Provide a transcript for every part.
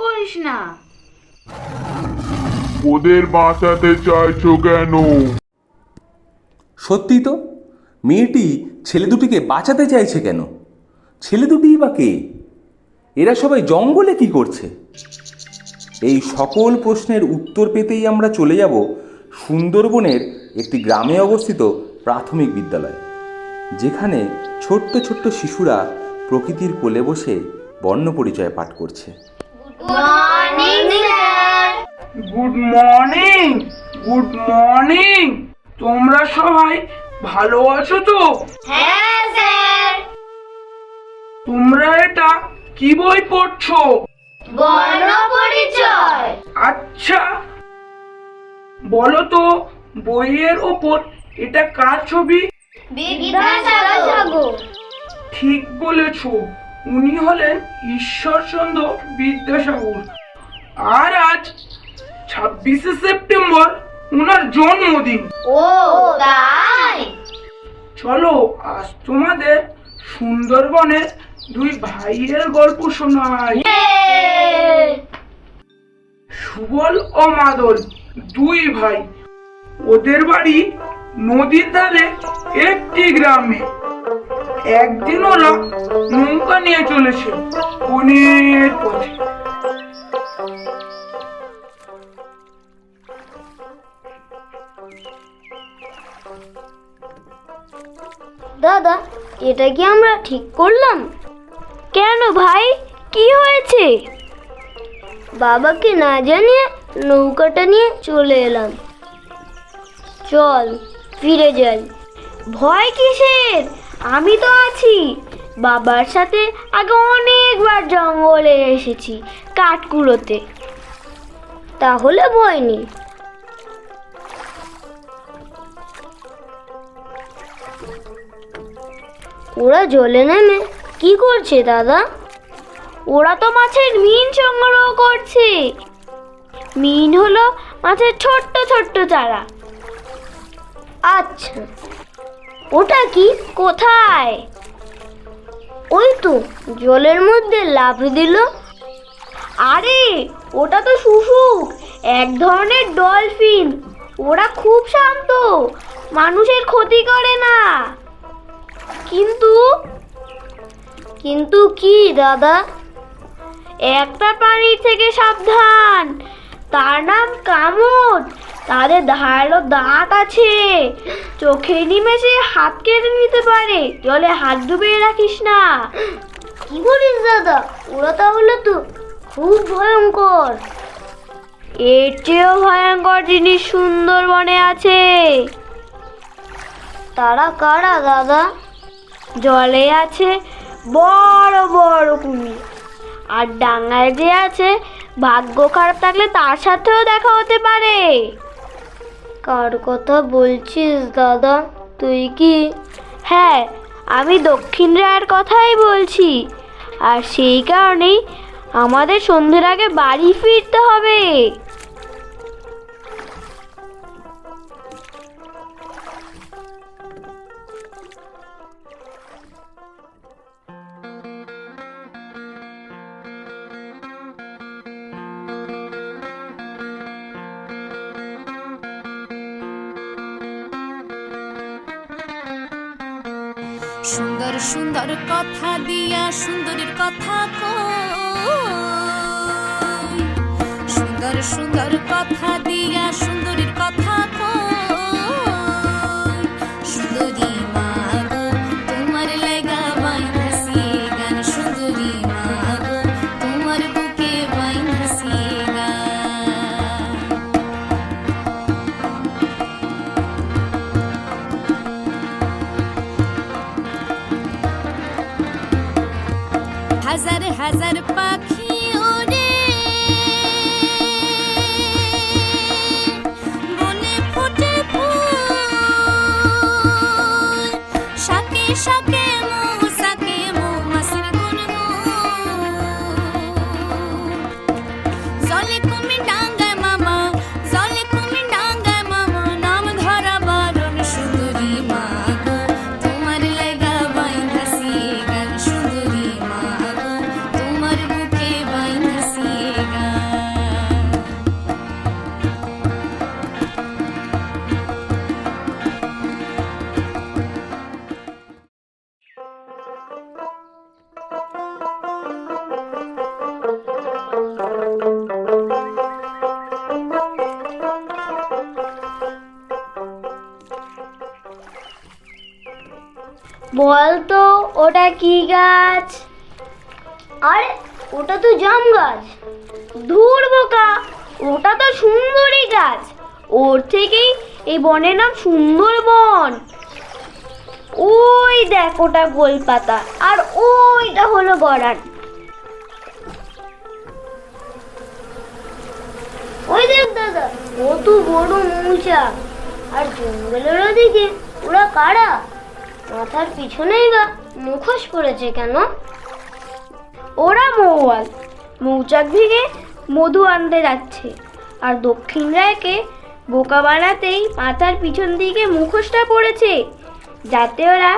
করিস না। ওদের বাঁচাতে চাইছো কেন? সত্যি তো মেয়েটি ছেলে দুটিকে বাঁচাতে চাইছে কেন? ছেলে দুটিই বা কে? এরা সবাই জঙ্গলে কি করছে? এই সকল প্রশ্নের উত্তর পেতেই আমরা চলে যাব সুন্দরবনের একটি গ্রামে অবস্থিত প্রাথমিক বিদ্যালয় যেখানে ছোট্ট ছোট্ট শিশুরা প্রকৃতির কোলে বসে বর্ণ পরিচয় পাঠ করছে। Morning sir good morning good morning তোমরা সবাই ভালো আছো তো? হ্যাঁ স্যার। তোমরা এটা কি বই পড়ছো? বর্ণ পরিচয়। আচ্ছা। বলো তো বইয়ের ওপর এটা কার ছবি? বিদ্যাসাগর। ঠিক বলেছ। উনি হলেন ঈশ্বরচন্দ্র বিদ্যাসাগর। আর আজ ছাব্বিশে সেপ্টেম্বর ওনার জন্মদিন। ও তাই? চলো আজ তোমাদের সুন্দরবনের দুই ভাইয়ের গল্প শোনাই। সুবল ও মাদল দুই ভাই। ওদের বাড়ি নদীর ধারে একটি গ্রামে। একদিন ওরা নৌকা নিয়ে চলেছে বনের পথে। দাদা, এটা কি আমরা ঠিক করলাম? কেন ভাই? কি হয়েছে? বাবাকে না জানিয়ে নৌকাটা নিয়ে চলে এলাম। চল, ফিরে যাই। ভয় কিসের? আমি তো আছি। বাবার সাথে আগে অনেকবার জঙ্গলে এসেছি কাঠ কুড়োতে তাহলে ভয় নেই। ওরা জলে নেমে কি করছে দাদা? ওরা তো মাছের মিন সংগ্রহ করছে। মিন হলো মাছের ছোট্ট ছোট্ট চারা। আচ্ছা ওটা কি? কোথায়? ওই তো, জলের মধ্যে লাফ দিল। আরে, ওটা তো শুশুক, এক ধরনের ডলফিন। ওরা খুব শান্ত, মানুষের ক্ষতি করে না। কিন্তু কিন্তু কি দাদা? একটা প্রাণীর থেকে সাবধান। তার নাম কামড় তাদের ধারালো দাঁত আছে। চোখে নিমেষে হাত কেটে নিতে পারে। জলে হাত ডুবিয়ে রাখিস না। কি বলিস দাদা? ওরা তাহলে তো খুব ভয়ঙ্কর। এর চেয়েও ভয়ঙ্কর জিনিস সুন্দরবনে আছে। তারা কারা দাদা? জলে আছে বড় বড় কুমির। আর ডাঙায় যে আছে ভাগ্য খারাপ থাকলে তার সাথেও দেখা হতে পারে। কার কথা বলছিস, দাদা? তুই কি? হ্যাঁ আমি দক্ষিণ রায়ের কথাই বলছি। আর সেই কারণেই আমাদের সন্ধ্যের আগে বাড়ি ফিরতে হবে। সুন্দর সুন্দর কথা দিয়া সুন্দরীর কথা কই। সুন্দর সুন্দর কথা বল তো ওটা কি গাছ? আরে, ওটা তো জাম গাছ। ধুর বোকা, ওটা তো সুন্দরী গাছ। ওর থেকেই এই বনের নাম সুন্দরবন। ওই দেখ ওটা গোলপাতা, আর ওইটা হলো গড়ান ওই দেখ দাদা, কত বড় মৌচাক। আর জঙ্গলের ওদিকে ওরা কারা? মাথার পিছনেই বা মুখোশ পড়েছে কেন? ওরা মৌয়াল। মৌচাক ভেঙে মধু আনতে যাচ্ছে। আর দক্ষিণ রায়কে বোকা বানাতেই মাথার পিছন দিকে মুখোশটা পড়েছে। যাতে ওরা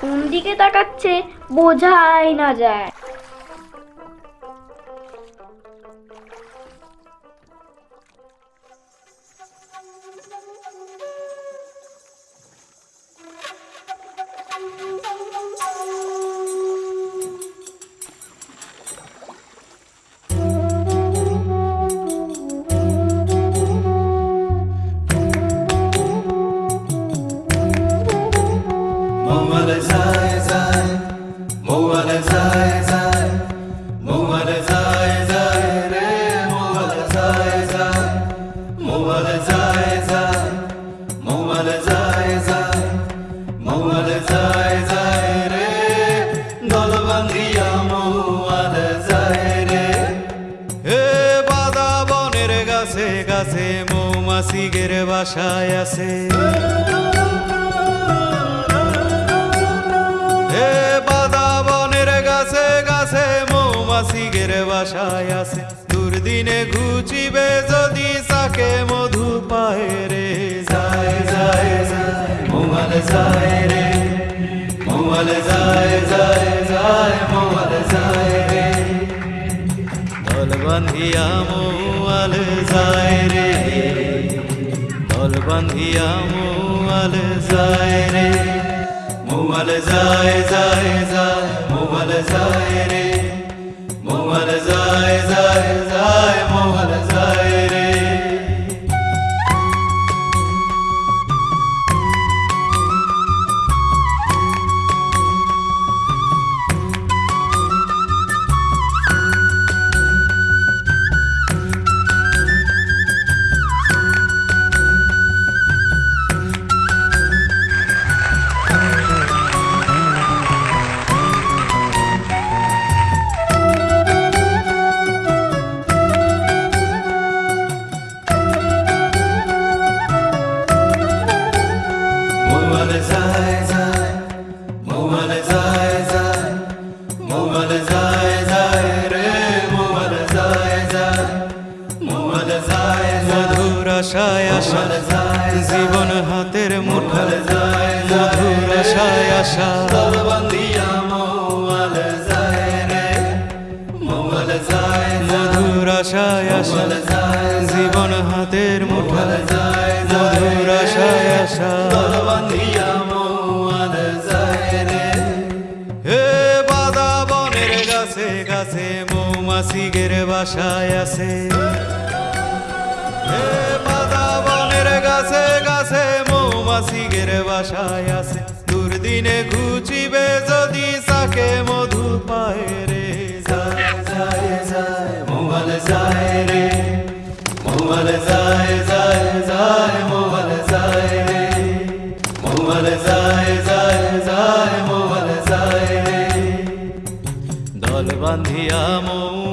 কোন দিকে তাকাচ্ছে বোঝাই না যায়। মৌমাছিগের বাসায় আছে। হে বাদা বনের গাছে গাছে মৌমাছিগের বাসায় আছে। দুর্দিনে ঘুচিবে যদি সাকে মধু পায় রে। যায় যায় যায় মৌমাল যায় রে। মৌমাল যায় যায় যায় মৌমাল যায় রে। দল বান্ধিয়া মৌয়াল যায় রে। দল বান্ধিয়া মোয়াল যায় রে মোয়াল যায় যায় যায় মোয়াল যায় রে মোয়াল যায়। আশা। মধুর আশায় আশা। জীবন হাতের যায় মধুর আশায় আশা। বন্দিয়া মৌয়াল যায় রে হে বাদা গাছে গাছে মৌমাছিগের বাসায় আছে। হে বাদা বনের গাছে গাছে মৌমাছিগের বাসায় আছে। দুর্দিনে ঘুচিবে যদি সাকে মধু পায় রে। যায় যায় যায় মৌয়াল যায় রে। মৌয়াল যায় যায় যায় মৌয়াল যায় রে। মৌয়াল যায় যায় যায় মৌয়াল যায় রে। দল বান্ধিয়া মৌ